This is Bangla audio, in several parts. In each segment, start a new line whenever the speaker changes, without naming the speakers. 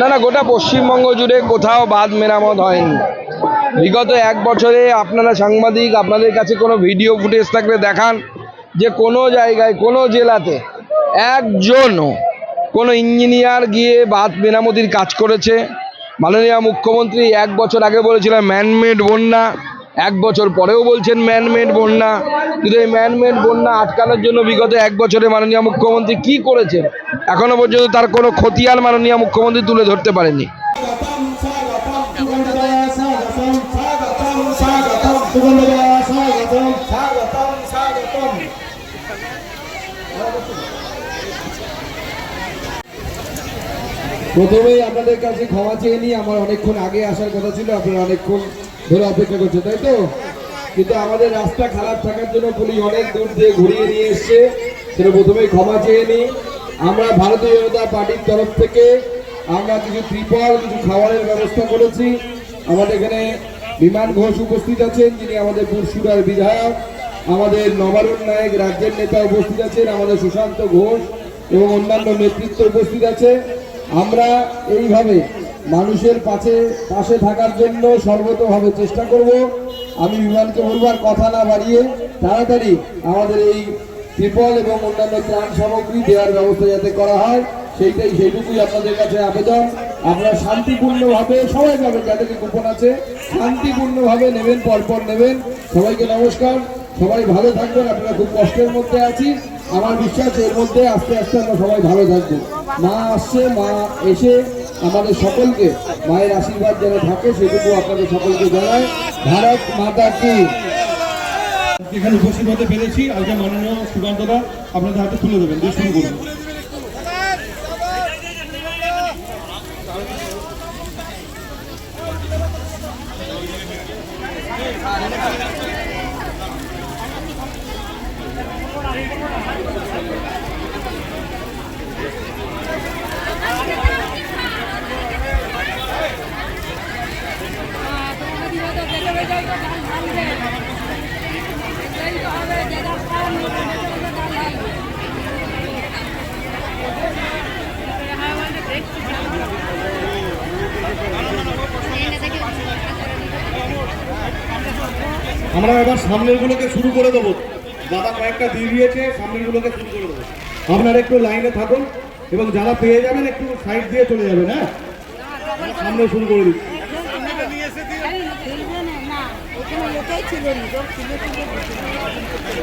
না না, গোটা পশ্চিমবঙ্গ জুড়ে কোথাও বাঁধ মেরামত হয়নি। বিগত এক বছরে আপনারা সাংবাদিক, আপনাদের কাছে কোনো ভিডিও ফুটেজ থাকলে দেখান যে কোনো জায়গায়, কোনো জেলাতে একজনও কোনো ইঞ্জিনিয়ার গিয়ে বাঁধ মেরামতির কাজ করেছে। মাননীয় মুখ্যমন্ত্রী এক বছর আগে বলেছিলেন ম্যানমেড বন্যা। এক বছর পরেও বলছেন ম্যানমেড বন্যা। কিন্তু এই ম্যানমেড বন্যা আটকানোর জন্য বিগত এক বছরে মাননীয় মুখ্যমন্ত্রী কি করেছেন? এখনও পর্যন্ত তার কোনো খতিয়ান মাননীয় মুখ্যমন্ত্রী তুলে ধরতে পারেনি
প্রথমেই আপনাদের কাছে ক্ষমা চেয়ে নিই, আমার অনেকক্ষণ আগে আসার কথা ছিল, আপনারা অনেকক্ষণ ধরে অপেক্ষা করছে, তাই তো? কিন্তু আমাদের রাস্তা খারাপ থাকার জন্য পুলিশ অনেক দূর দিয়ে ঘুরিয়ে নিয়ে এসছে। সেটা প্রথমেই ক্ষমা চেয়ে নিই আমরা ভারতীয় জনতা পার্টির তরফ থেকে আমরা কিছু ত্রিপল, কিছু খাবারের ব্যবস্থা করেছি। আমাদের এখানে বিমান ঘোষ উপস্থিত আছেন, যিনি আমাদের পুরসুরার বিধায়ক। আমাদের নবারুণ নায়ক রাজ্যের নেতা উপস্থিত আছেন, আমাদের সুশান্ত ঘোষ এবং অন্যান্য নেতৃত্ব উপস্থিত আছে। আমরা এইভাবে মানুষের পাশে পাশে থাকার জন্য সর্বতভাবে চেষ্টা করব। আমি বিমানকে বলবার কথা না বাড়িয়ে তাড়াতাড়ি আমাদের এই ত্রিপল এবং অন্যান্য ত্রাণ সামগ্রী দেওয়ার ব্যবস্থা যাতে করা হয়, সেইটাই, সেইটুকুই আপনাদের কাছে আবেদন। আপনারা শান্তিপূর্ণভাবে, সবাই পাবেন যাদেরকে গোপন আছে, শান্তিপূর্ণভাবে নেবেন, পরপর নেবেন। সবাইকে নমস্কার। সবাই ভালো থাকবেন আপনারা খুব কষ্টের মধ্যে আছি। আমার বিশ্বাস, এর মধ্যে আস্তে আস্তে আমরা সবাই ভালো থাকব। মা আসছে, মা এসে আমাদের সকলকে মায়ের আশীর্বাদ যেন থাকে, সেটুকু আপনাদের সকলকে জানায় ভারত মাতা কি।
এখানে উপস্থিত হতে পেরেছি। আজকে মাননীয় সুকান্তদা আপনাদের হাতে তুলে দেবেন। দিয়ে করুন। আমরা এবার সামনের গুলোকে শুরু করে দেবো। দাদা কয়েকটা দিয়ে দিয়েছে সামনের গুলোকে শুরু করে দেবো। আপনারা একটু লাইনে থাকুন এবং যারা পেয়ে যাবেন একটু সাইড দিয়ে চলে যাবেন হ্যাঁ? সামনে শুরু করে দিচ্ছি
না লোক ছিল ছিল
বলব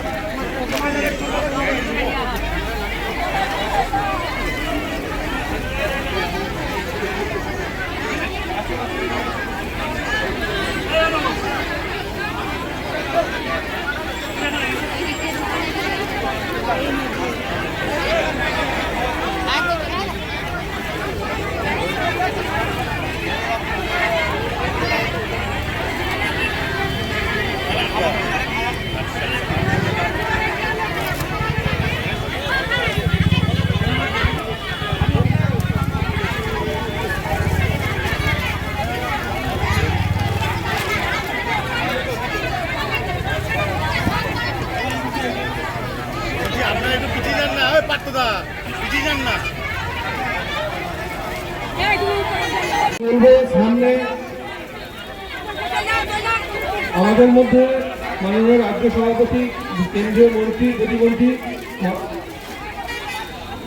আমাদের মধ্যে মাননীয় রাজ্য সভাপতি, কেন্দ্রীয় মন্ত্রী, প্রতিমন্ত্রী,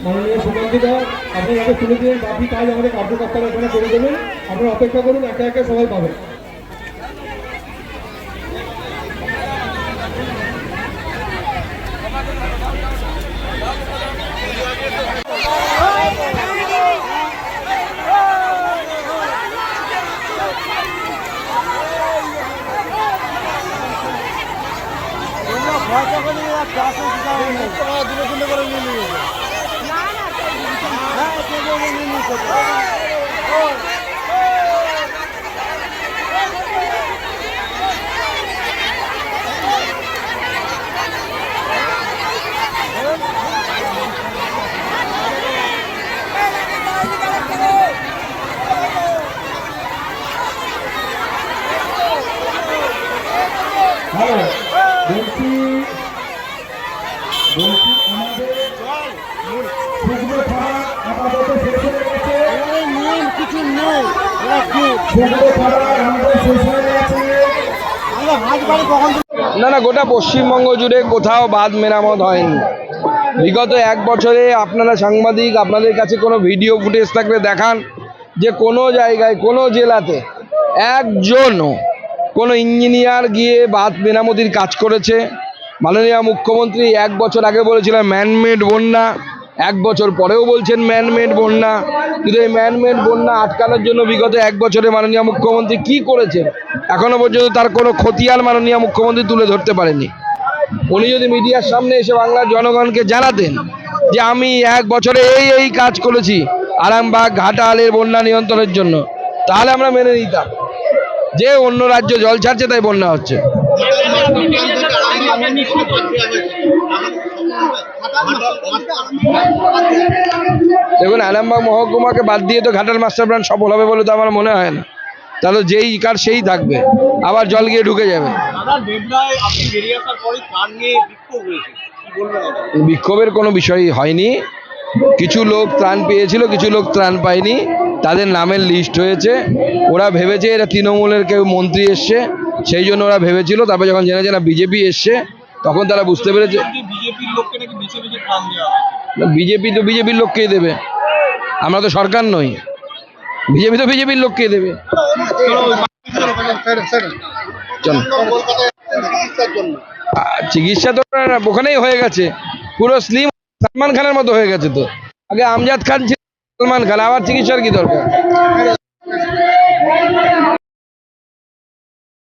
মাননীয় সুকান্ত দা আপনি আমাদের তুলে দিয়ে বাকি কাজ আমাদের কার্যকর্তারা এখানে করে দেবেন। আপনারা অপেক্ষা করুন, একে একে সবাই পাবেন।
হ্যালো বলছি বলছি আমাদের শুকনো খাবার আপাতত শেষ হয়ে গেছে
নিয়ম কিছু
সেগুলো করার আমাদের শেষ হয়ে গেছে
না না, গোটা পশ্চিমবঙ্গ জুড়ে কোথাও বাঁধ মেরামত হয়নি। বিগত এক বছরে আপনারা সাংবাদিক, আপনাদের কাছে কোনো ভিডিও ফুটেজ থাকলে দেখান যে কোনো জায়গায়, কোনো জেলাতে একজনও কোনো ইঞ্জিনিয়ার গিয়ে বাঁধ মেরামতির কাজ করেছে। মাননীয় মুখ্যমন্ত্রী, এক বছর আগে বলেছিলেন ম্যানমেড বন্যা, এক বছর পরেও বলছেন ম্যানমেড বন্যা। কিন্তু এই ম্যানমেড বন্যা আটকানোর জন্য বিগত এক বছরে মাননীয় মুখ্যমন্ত্রী কি করেছেন? এখনও পর্যন্ত তার কোনো খতিয়ান মাননীয় মুখ্যমন্ত্রী তুলে ধরতে পারেনি উনি যদি মিডিয়ার সামনে এসে বাংলার জনগণকে জানাতেন যে আমি এক বছরে এই এই কাজ করেছি, আরামবাগ, ঘাটালের বন্যা নিয়ন্ত্রণের জন্য, তাহলে আমরা মেনে নিতাম। যে অন্য রাজ্য জল ছাড়ছে, তাই বন্যা হচ্ছে। দেখুন আরামবাগ মহকুমাকে বাদ দিয়ে তো ঘাটাল মাস্টার প্ল্যান সফল হবে বলে তো আমার মনে হয় না। তাহলে যেই কার সেই থাকবে আবার জল গিয়ে ঢুকে যাবে? বিক্ষোভের কোনো বিষয় হয়নি। কিছু লোক ত্রাণ পেয়েছিল কিছু লোক ত্রাণ পায়নি। তাদের নামের লিস্ট হয়েছে। ওরা ভেবেছে এরা তৃণমূলের কেউ মন্ত্রী এসছে। সেই জন্য ওরা ভেবেছিল তারপরে যখন জেনেছে না বিজেপি এসছে তখন তারা বুঝতে পেরেছে। বিজেপি তো বিজেপির লোককেই দেবে। আমরা তো সরকার নই। বিজেপি তো বিজেপির লোককেই দেবে। চিকিৎসা তো ওখানেই হয়ে গেছে। পুরো স্লিম সালমান খানের মতো হয়ে গেছে তো। আগে আমজাদ খান ছিল সালমান খান আবার চিকিৎসার কি দরকার?